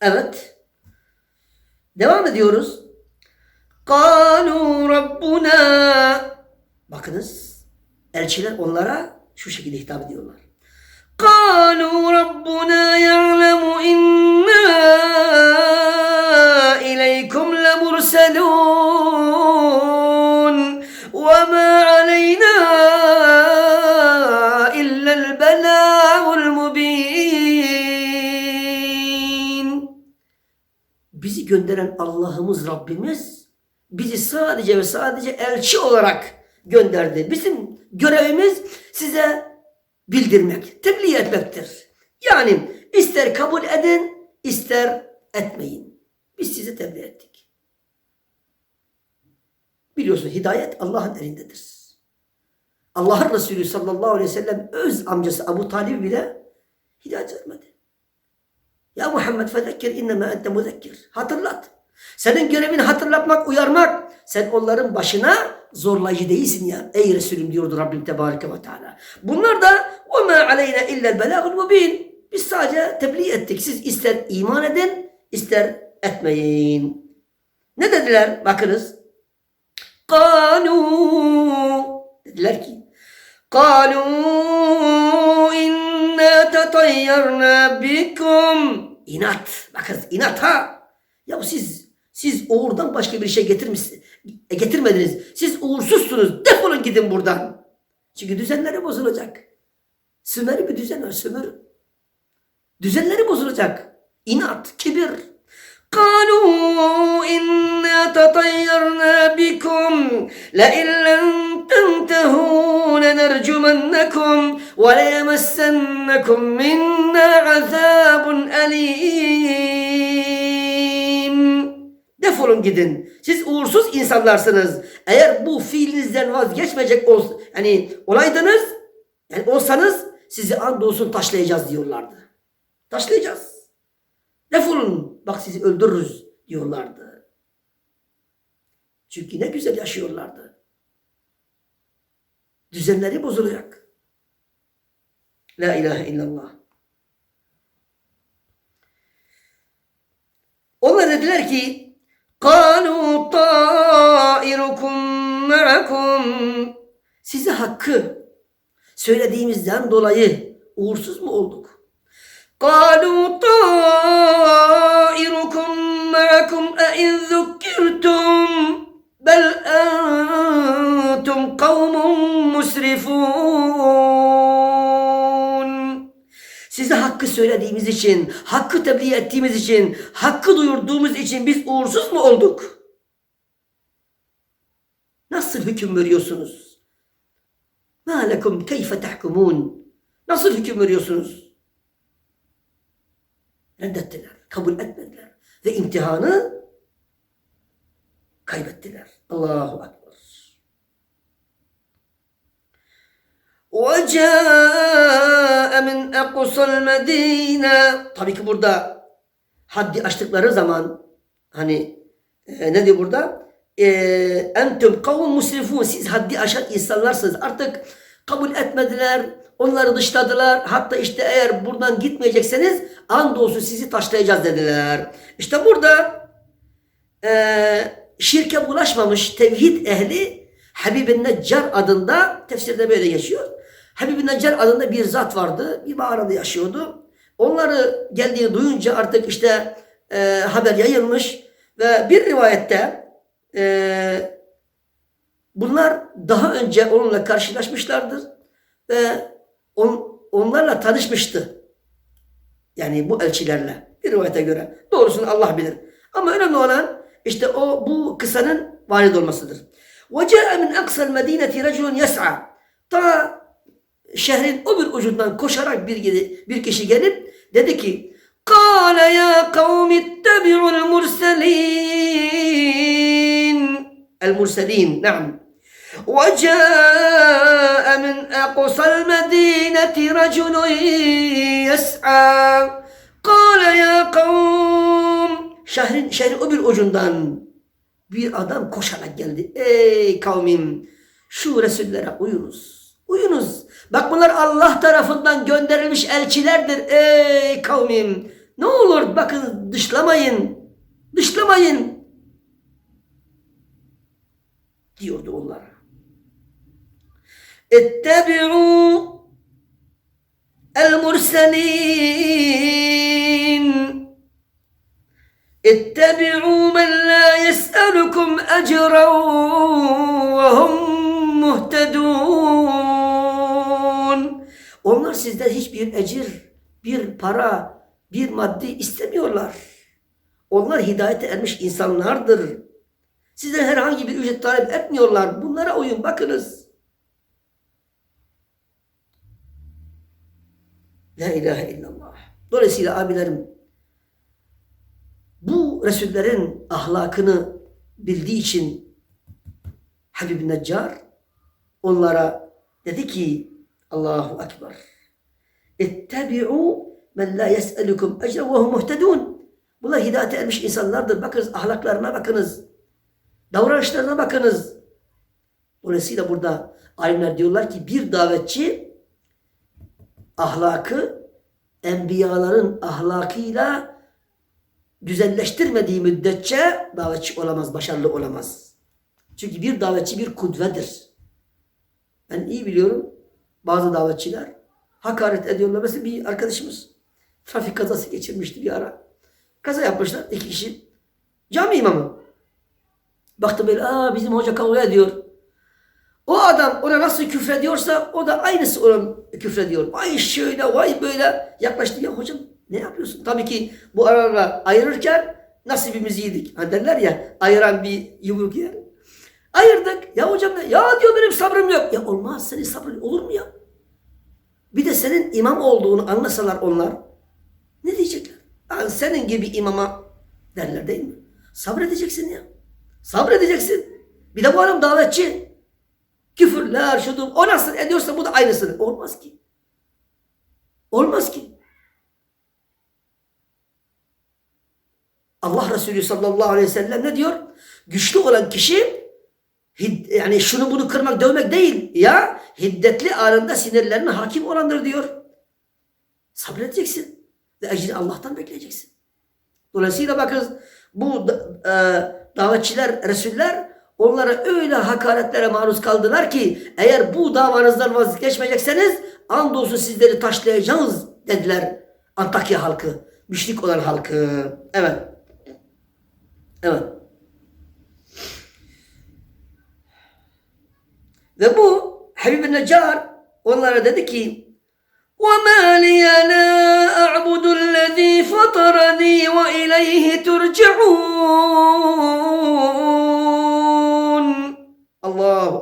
Evet. Devam ediyoruz. Kalu Rabbuna Bakınız elçiler onlara şu şekilde hitap ediyorlar. Kalu Rabbuna ya'lemu inna Bizi gönderen Allah'ımız Rabbimiz bizi sadece ve sadece elçi olarak gönderdi. Bizim görevimiz size bildirmek, tebliğ etmektir. Yani ister kabul edin, ister etmeyin. Biz sizi tebliğ ettik. Biliyorsun hidayet Allah'ın elindedir. Allah'ın Resulü sallallahu aleyhi ve sellem öz amcası Abu Talib bile hidayet etmedi. Ya Muhammed fezekkir inneme ente muzekkir. Hatırlat. Senin görevin hatırlatmak, uyarmak. Sen onların başına zorlayıcı değilsin ya. Ey Resulüm diyordu Rabbim Tebareke ve Teala. Bunlar da وَمَا عَلَيْنَا اِلَّا الْبَلَاغُ الْمُب۪ينَ Biz sadece tebliğ ettik. Siz ister iman edin, ister etmeyin. Ne dediler? Bakınız. قَالُوا Dediler ki قَالُوا اِنَّا تَطَيَّرْنَا بِكُمْ İnat. Bakınız inat ha. Ya siz siz uğurdan başka bir şey getirmişsiniz. e, getirmediniz. Siz uğursuzsunuz. Defolun gidin buradan. Çünkü düzenleri bozulacak. Sümeri bir düzen var. Sömür. Düzenleri bozulacak. İnat, kibir. قالوا إنا تطيرنا بكم لئن لم تنتهوا لنرجمنكم وليمسنكم منا عذاب أليم Defolun gidin. Siz uğursuz insanlarsınız. Eğer bu fiilinizden vazgeçmeyecek ol, yani olaydınız, yani olsanız sizi andolsun taşlayacağız diyorlardı. Taşlayacağız. Defolun bak sizi öldürürüz diyorlardı. Çünkü ne güzel yaşıyorlardı. Düzenleri bozulacak. La ilahe illallah. Onlar dediler ki قَالُوا طَائِرُكُمْ مَعَكُمْ Size hakkı söylediğimizden dolayı uğursuz mu olduk? قَالُوا طَائِرُكُمْ مَعَكُمْ اَاِنْ ذُكِّرْتُمْ بَلْ أَنْتُمْ قَوْمٌ musrifun. Size hakkı söylediğimiz için, hakkı tebliğ ettiğimiz için, hakkı duyurduğumuz için biz uğursuz mu olduk? Nasıl hüküm veriyorsunuz? Ma lekum keyfe tahkumun. Nasıl hüküm veriyorsunuz? Reddettiler, kabul etmediler ve imtihanı kaybettiler. Allahu Akbar. وَجَاءَ مِنْ اَقْصَى الْمَد۪ينَ Tabii ki burada haddi açtıkları zaman hani e, ne diyor burada? E, Entüm kavun musrifun. Siz haddi aşan insanlarsınız. Artık kabul etmediler. Onları dışladılar. Hatta işte eğer buradan gitmeyecekseniz andolsun sizi taşlayacağız dediler. İşte burada e, şirke bulaşmamış tevhid ehli Habib-i Neccar adında tefsirde böyle geçiyor. Habib-i Neccar adında bir zat vardı. Bir mağarada yaşıyordu. Onları geldiğini duyunca artık işte e, haber yayılmış ve bir rivayette e, bunlar daha önce onunla karşılaşmışlardır ve on, onlarla tanışmıştı. Yani bu elçilerle bir rivayete göre. Doğrusunu Allah bilir. Ama önemli olan işte o bu kısanın varid olmasıdır. وَجَاءَ مِنْ اَقْصَى الْمَد۪ينَةِ رَجُلٌ يَسْعَى Ta şehrin o bir ucundan koşarak bir, bir kişi gelip dedi ki قَالَ يَا قَوْمِ اتَّبِعُوا الْمُرْسَلِينَ الْمُرْسَلِينَ نعم وجاء من أقصى المدينة رجل يسعى قال يا قوم şehrin, şehrin o bir ucundan bir adam koşarak geldi. Ey kavmim şu Resullere uyunuz. Uyunuz. Bak bunlar Allah tarafından gönderilmiş elçilerdir. Ey kavmim. Ne olur bakın dışlamayın, dışlamayın diyordu onlara. Ettebi'u el murselin اتبعوا من لا يسألكم أجرا Onlar sizden hiçbir ecir, bir para, bir maddi istemiyorlar. Onlar hidayete ermiş insanlardır. Sizden herhangi bir ücret talep etmiyorlar. Bunlara uyun bakınız. La ilahe illallah. Dolayısıyla abilerim bu Resullerin ahlakını bildiği için Habib Neccar onlara dedi ki Allahu Ekber Men la yes'elukum ecre ve hum muhtedun. Bunlar hidayete ermiş insanlardır. Bakınız ahlaklarına bakınız. Davranışlarına bakınız. Dolayısıyla burada alimler diyorlar ki bir davetçi ahlakı enbiyaların ahlakıyla güzelleştirmediği müddetçe davetçi olamaz, başarılı olamaz. Çünkü bir davetçi bir kudvedir. Ben iyi biliyorum bazı davetçiler hakaret ediyorlar. Mesela bir arkadaşımız trafik kazası geçirmişti bir ara. Kaza yapmışlar iki kişi. Cami imamı. Baktı böyle aa bizim hoca kavga ediyor. O adam ona nasıl küfrediyorsa o da aynısı ona küfrediyor. Vay şöyle vay böyle yaklaştı ya hocam ne yapıyorsun? Tabii ki bu aralara ayırırken nasibimizi yedik. Hani derler ya ayıran bir yumruk yer. Ayırdık. Ya hocam ne? Ya diyor benim sabrım yok. Ya olmaz senin sabrın olur mu ya? Bir de senin imam olduğunu anlasalar onlar ne diyecekler? Yani senin gibi imama derler değil mi? Sabredeceksin ya. Sabredeceksin. Bir de bu adam davetçi. Küfürler, şudur. O nasıl ediyorsa bu da aynısını. Olmaz ki. Olmaz ki. Allah Resulü sallallahu aleyhi ve sellem ne diyor? Güçlü olan kişi yani şunu bunu kırmak, dövmek değil. Ya hiddetli anında sinirlerine hakim olandır diyor. Sabredeceksin. Ve ecrini Allah'tan bekleyeceksin. Dolayısıyla bakınız bu e, davetçiler, Resuller onlara öyle hakaretlere maruz kaldılar ki eğer bu davanızdan vazgeçmeyecekseniz andolsun sizleri taşlayacağız dediler Antakya halkı. Müşrik olan halkı. Evet. Evet. ve bu Habib-i Necar onlara dedi ki وَمَا لِيَ لَا أَعْبُدُ الَّذ۪ي فَطَرَن۪ي وَاِلَيْهِ تُرْجِعُونَ Allahu